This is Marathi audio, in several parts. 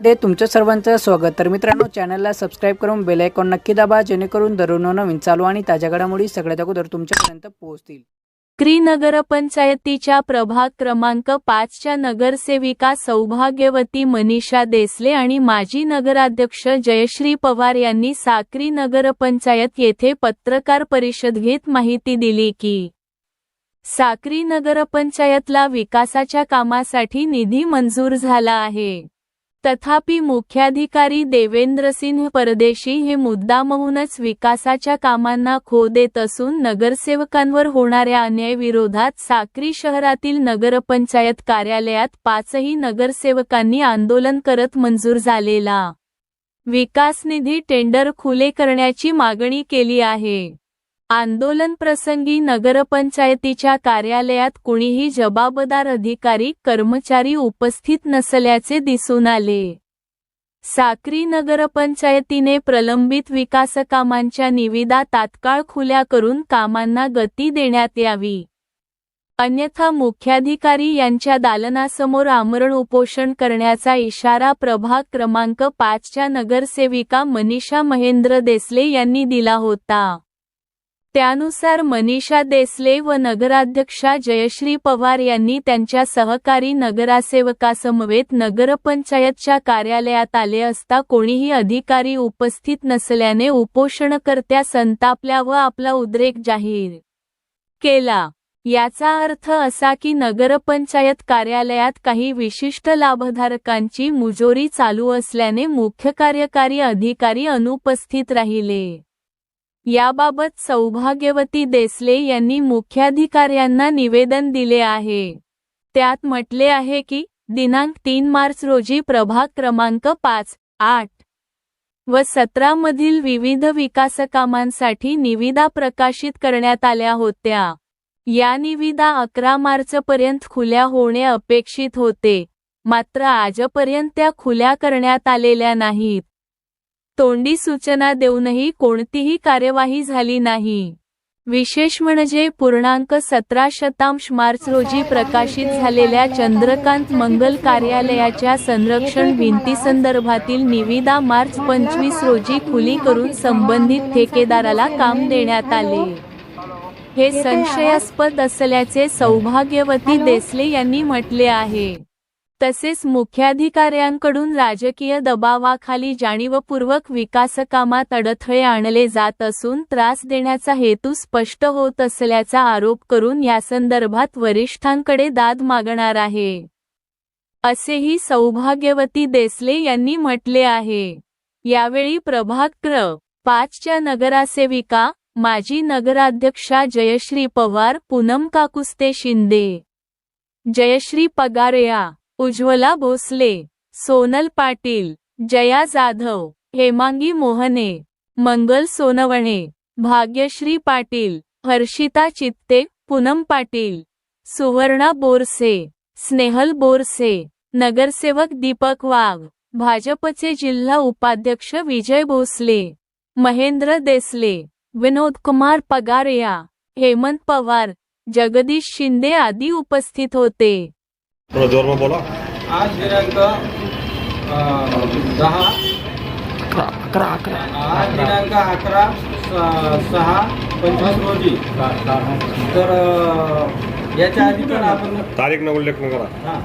मध्ये तुमचं सर्वांचं स्वागत. तर मित्रांनो चॅनलला सबस्क्राईब करून बेल आयकॉन नक्की दाबा जेणेकरून दररोज नवीन चालू आणि ताज्या घडामोडी सगळ्यात अगोदर तुमच्यापर्यंत पोहोचतील. क्रीनगर पंचायतीच्या प्रभाग क्रमांक पाचच्या नगरसेविका सौभाग्यवती मनीषा देसले आणि माजी नगराध्यक्ष जयश्री पवार यांनी साक्री नगरपंचायत येथे पत्रकार परिषद घेत माहिती दिली की साक्री नगरपंचायतला विकासाच्या कामासाठी निधी मंजूर झाला आहे. तथापि मुख्याधिकारी देवेंद्रसिंह परदेशी हे मुद्दामहूनच विकासाच्या कामांना खो देत असून नगरसेवकांवर होणाऱ्या अन्यायविरोधात साक्री शहरातील नगरपंचायत कार्यालयात पाचही नगरसेवकांनी आंदोलन करत मंजूर झालेला. विकास निधी टेंडर खुले करण्याची मागणी केली आहे. आंदोलन प्रसंगी नगरपंचायतीच्या कार्यालयात कुणीही जबाबदार अधिकारी कर्मचारी उपस्थित नसल्याचे दिसून आले. साक्री नगरपंचायतीने प्रलंबित विकासकामांच्या निविदा तात्काळ खुल्या करून कामांना गती देण्यात यावी. अन्यथा मुख्याधिकारी यांच्या दालनासमोर आमरण उपोषण करण्याचा इशारा प्रभाग क्रमांक पाचच्या नगरसेविका मनीषा महेंद्र देसले यांनी दिला होता. त्यानुसार मनीषा देसले व नगराध्यक्षा जयश्री पवार यांनी त्यांच्या सहकारी नगरासेवकासमवेत नगरपंचायतच्या कार्यालयात आले असता कोणीही अधिकारी उपस्थित नसल्याने उपोषणकर्त्या संतापल्या व आपला उद्रेक जाहीर केला. याचा अर्थ असा की नगरपंचायत कार्यालयात काही विशिष्ट लाभधारकांची मुजोरी चालू असल्याने मुख्य कार्यकारी अधिकारी अनुपस्थित राहिले. याबाबत सौभाग्यवती देसले यांनी मुख्याधिकाऱ्यांना निवेदन दिले आहे. त्यात म्हटले आहे की दिनांक तीन मार्च रोजी प्रभाग क्रमांक पाच आठ व सतरा मधील विविध विकासकामांसाठी निविदा प्रकाशित करण्यात आल्या होत्या. या निविदा अकरा मार्चपर्यंत खुल्या होणे अपेक्षित होते. मात्र आजपर्यंत त्या खुल्या करण्यात आलेल्या नाहीत. तोंडी सूचना देऊनही कोणतीही कार्यवाही झाली नाही. विशेष म्हणजे पूर्णांक सतरा शतांश मार्च रोजी प्रकाशित झालेल्या चंद्रकांत मंगल कार्यालयाच्या संरक्षण भिंतीसंदर्भातील निविदा मार्च पंचवीस रोजी खुली करून संबंधित ठेकेदाराला काम देण्यात आले. हे संशयास्पद असल्याचे सौभाग्यवती देसले यांनी म्हटले आहे. तसेच मुख्याधिकाऱ्यांकडून राजकीय दबावाखाली जाणीवपूर्वक विकासकामात अडथळे आणले जात असून त्रास देण्याचा हेतू स्पष्ट होत असल्याचा आरोप करून यासंदर्भात वरिष्ठांकडे दाद मागणार आहे. असेही सौभाग्यवती देसले यांनी म्हटले आहे. यावेळी प्रभाग क्र. पाचच्या नगरासेविका माजी नगराध्यक्षा जयश्री पवार पूनम काकुस्ते शिंदे जयश्री पगारेया उज्ज्वला भोसले सोनल पाटील जया जाधव हेमांगी मोहने मंगल सोनवणे भाग्यश्री पाटील हर्षिता चित्ते पूनम पाटील सुवर्णा बोरसे स्नेहल बोरसे नगरसेवक दीपक वाघ भाजपचे जिल्हा उपाध्यक्ष विजय भोसले महेंद्र देसले विनोद कुमार पगारिया हेमंत पवार जगदीश शिंदे आदी उपस्थित होते. जोरमा बोला. आज दिनांक दहा. आज दिनांक अकरा सहा पंचवीस रोजी. तर याच्या आधी पण आपण तारीख न उल्लेख न करा. हा.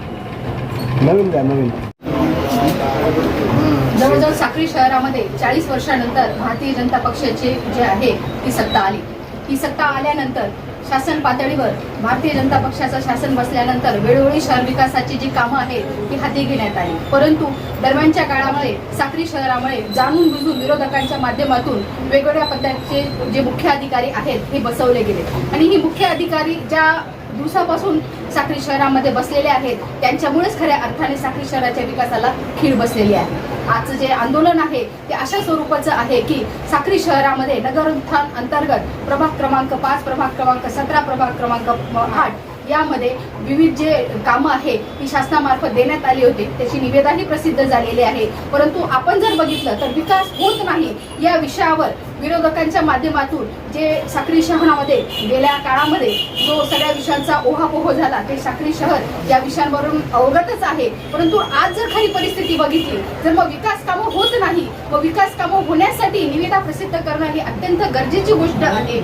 जवळजवळ साक्री शहरामध्ये चाळीस वर्षानंतर भारतीय जनता पक्षाची जे आहे ती सत्ता आली. ही सत्ता आल्यानंतर शासन पातळीवर भारतीय जनता पक्षाचं शासन बसल्यानंतर वेळोवेळी शहर विकासाची जी कामं आहेत ती हाती घेण्यात आली. परंतु दरम्यानच्या काळामुळे साक्री शहरामुळे जाणून बुजून विरोधकांच्या माध्यमातून वेगवेगळ्या पद्धतीचे जे मुख्य अधिकारी आहेत हे बसवले गेले. आणि ही मुख्य अधिकारी ज्या दिवसापासून साखरी शहरामध्ये बसलेले आहेत. त्यांच्यामुळेच खऱ्या अर्थाने साखरी शहराच्या विकासाला खीळ बसलेली आहे. आजचं जे आंदोलन आहे ते अशा स्वरूपाचं आहे की साखरी शहरामध्ये नगरोत्थान अंतर्गत प्रभाग क्रमांक पाच प्रभाग क्रमांक सतरा प्रभाग क्रमांक आठ यामध्ये विविध जे कामं आहे ती शासनामार्फत देण्यात आली होती. त्याची निवेदाही प्रसिद्ध झालेली आहे. परंतु आपण जर बघितलं तर विकास होत नाही या विषयावर विरोधकांच्या माध्यमातून जे साक्री शहरामध्ये गेल्या काळामध्ये जो सगळ्या विषयांचा ओहापोह झाला ते साक्री शहर या विषयांवरून अवगतच आहे. परंतु आज जर खरी परिस्थिती बघितली तर मग विकास कामं होत नाही व विकास कामं होण्यासाठी निविदा प्रसिद्ध करणं ही अत्यंत गरजेची गोष्ट आहे.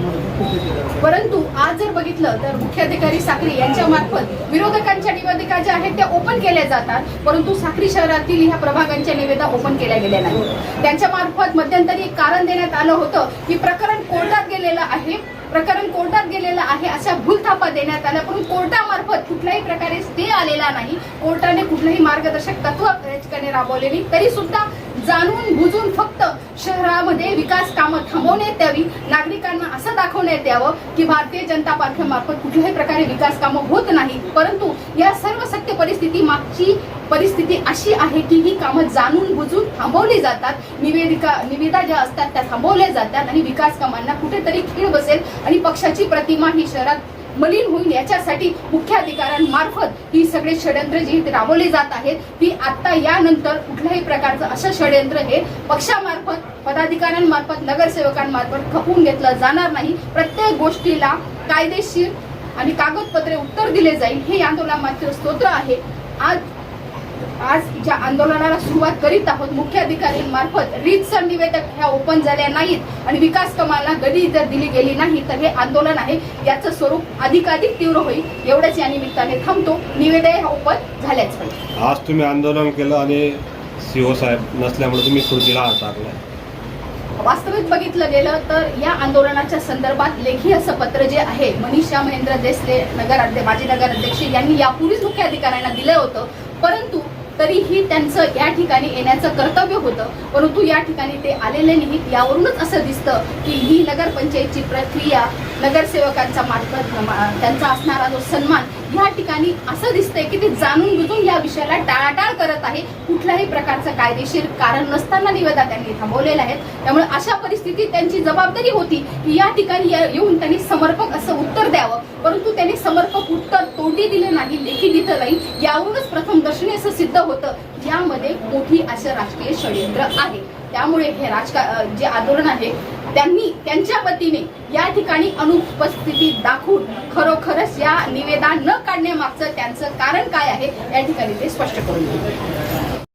परंतु आज जर बघितलं तर मुख्याधिकारी साक्री यांच्या मार्फत विरोधकांच्या निवेदिका ज्या आहेत त्या ओपन केल्या जातात. परंतु साक्री शहरातील ह्या प्रभागांच्या निवेदा ओपन केल्या गेल्या नाही त्यांच्या मार्फत मध्यंतरी कारण देण्यात आलं होतं. होतं. की प्रकरण कोर्टात गेलेलं आहे. प्रकरण कोर्टात गेलेलं आहे अशा भूलथापा देण्यात आल्या. परंतु कोर्टामार्फत कुठल्याही प्रकारे स्टे आलेला नाही. कोर्टाने कुठलंही मार्गदर्शक तत्व या राबवले नाही. तरी सुद्धा जाणून बुजून फक्त शहरामध्ये विकास कामं थांबवण्यात यावी नागरिकांना असं दाखवण्यात यावं की भारतीय जनता पार्टीमार्फत कुठल्याही प्रकारे विकास कामं होत नाही. परंतु या सर्व सत्य परिस्थिती मागची परिस्थिती अशी आहे की ही कामं जाणून बुजून थांबवली जातात. निवेदिका निविदा ज्या असतात त्या थांबवल्या जातात आणि विकास कामांना कुठेतरी खीळ बसेल आणि पक्षाची प्रतिमा ही शहरात मलिन होईल याच्यासाठी मुख्याधिकाऱ्यांमार्फत ही सगळे षडयंत्र जी राबवले राबवली जात आहेत ती आता यानंतर कुठल्याही प्रकारचं असं षडयंत्र हे पक्षामार्फत पदाधिकाऱ्यांमार्फत नगरसेवकांमार्फत खपून घेतलं जाणार नाही. प्रत्येक गोष्टीला कायदेशीर आणि कागदपत्रे उत्तर दिले जाईल हे आंदोलन मात्र स्तोत्र आहे. आज आज ज्या आंदोलनाला सुरुवात करीत आहोत मुख्य अधिकाऱ्यांमार्फत रीतसर निवेदक ह्या ओपन झाल्या नाहीत आणि विकास कमाला गदी जर दिली गेली नाही तर हे आंदोलन आहे. याचं स्वरूप अधिकाधिक तीव्र होईल एवढंच या निमित्ताने थांबतो. निवेदय ह्या ओपन झाल्याच पाहिजे. आज तुम्ही आंदोलन केलं आणि सीओ साहेब नसल्यामुळे तुम्ही खुर्चीला हात वास्तविक बघितलं गेलं तर या आंदोलनाच्या संदर्भात लेखी असं पत्र जे आहे मनीषा महेंद्र देसले नगर माजी नगर अध्यक्ष यांनी यापूर्वीच मुख्य अधिकाऱ्यांना दिलं होतं. परंतु तरीही त्यांचं या ठिकाणी येण्याचं कर्तव्य होतं. परंतु या ठिकाणी ते आलेले नाहीत. यावरूनच असं दिसतं की ही नगरपंचायतची प्रक्रिया नगरसेवकांचा मार्फत मा- त्यांचा असणारा जो सन्मान या ठिकाणी असं दिसतंय की ते जाणून बुजून या विषयाला टाळाटाळ करत आहे. कुठल्याही प्रकारचं कायदेशीर कारण नसताना निवेदा त्यांनी थांबवलेल्या आहेत त्यामुळे अशा परिस्थितीत त्यांची जबाबदारी होती की या ठिकाणी येऊन त्यांनी समर्पक असं उत्तर द्यावं. परंतु त्यांनी समर्पक तोंडी दिले नाही लेखी दिलं नाही यावरूनच प्रथम दर्शनी असं सिद्ध होतं. यामध्ये मोठी असं राजकीय षडयंत्र आहे. त्यामुळे हे राजका जे आंदोलन आहे त्यांनी त्यांच्या वतीने या ठिकाणी अनुपस्थिती दाखवून खरोखरच या निवेदा न काढण्यामागचं त्यांचं कारण काय आहे या ठिकाणी ते स्पष्ट करून